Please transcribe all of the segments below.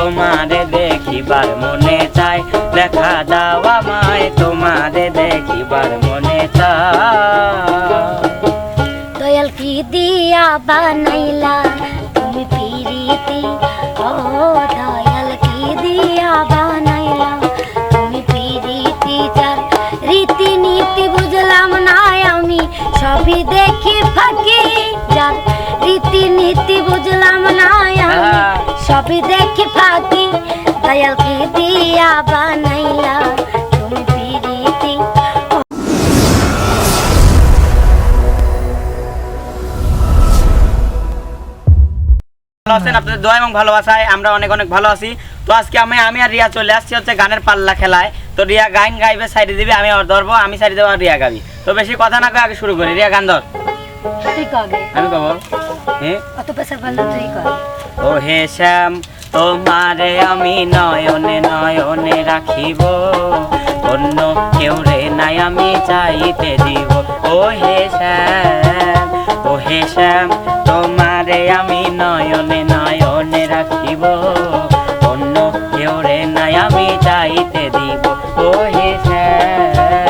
তোমারে দেখিবার মনে চাই। দেখা দাও আমায় তোমারে দেখিবার মনে চায় দয়াল কি দিয়া বানাইলা তুমি পিরিতি? ও দয়াল কি দিয়া বানাইলা তুমি পিরিতি? যার রীতি নীতি বুঝলাম না আমি সবই দেখি ফাঁকি। যার রীতি নীতি বুঝলাম না আমি। সবই দেখি ফাঁকি দয়াল কি দিয়া বানাইলা তুমি পিরিতি আছেন? আপনাদের দোয়া এবং ভালোবাসায় আমরা অনেক অনেক ভালো আছি। তো আজকে আমি আমি আর রিয়া চলে আসছি হচ্ছে গানের পাল্লা খেলায়। তো রিয়া গান গাইবে সাইডে দিবে আমি আর ধরবো আমি সাইডে দেবো আর রিয়া গাবি। তো বেশি কথা না কয়ে আগে শুরু করি। রিয়া গান ধর। আমি কব। হ্যাঁ? অত পেশা পারলে তুই কবে। ও হে শ্যাম, তোমারে আমি নয়নে নয়নে রাখিব। অন্য কেউ রে নাই আমি চাইতে দিব। ও হে শ্যাম ও হে শ্যাম, তোমারে আমি নয়নে নয়নে রাখিব। অন্য কেউ রে নাই আমি চাইতে দিব। ও হে শ্যাম।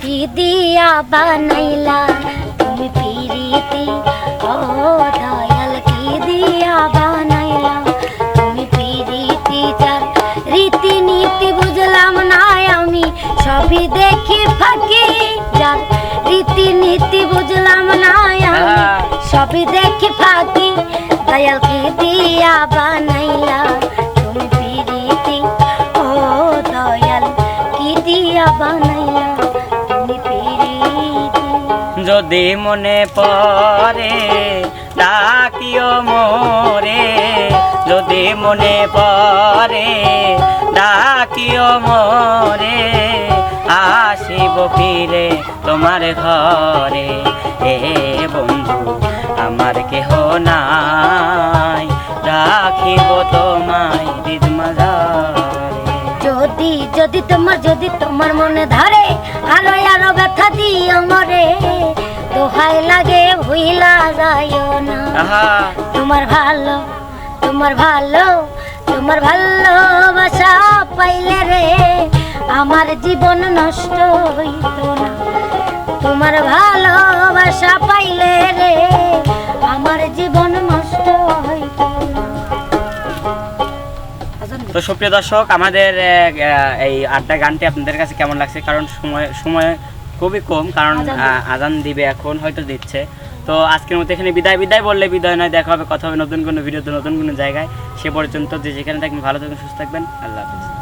কি দিয়া বানাইলা। তুমি পিরিতি, ও দয়াল কি দিয়া বানাইলা। তুমি পিরিতি যার রীতি নীতি বুঝলাম না আমি। সবই দেখি ফাঁকি যার রীতি নীতি বুঝলাম না আমি। সবই দেখি ফাঁকি, দয়াল কি দিয়া বানাইলা। তুমি পিরিতি, ও দয়াল কি দিয়া বানাইলা। যদি মনে পরে ডাকিও মোরে। যদি মনে পরে ডাকিও মোরে। আসিব ফিরে তোমার ঘরে। এ বন্ধু, আমার কেহ নাই। তোমার যদি তোমার মনে ধরে আলো আরও ব্যথা দিও মরে। দোহাই লাগে ভুইলা যাইও না। তোমার ভালো তোমার ভালো তোমার ভালোবাসা পাইলে রে আমার জীবন নষ্ট হইত না। তোমার ভালোবাসা পাইলে রে আমার তো সুপ্রিয় দর্শক আমাদের এই আড্ডা গানটি আপনাদের কাছে কেমন লাগছে? কারণ সময় সময় খুবই কম কারণ আজান আজান দিবে এখন হয়তো দিচ্ছে। তো আজকের মতো এখানে বিদায়। বিদায় বললে বিদায় নয় দেখা হবে কথা হবে নতুন কোনো ভিডিওতে নতুন কোনো জায়গায়। সে পর্যন্ত যে যেখানে থাকবেন ভালো থাকবেন সুস্থ থাকবেন। আল্লাহ হাফিজ।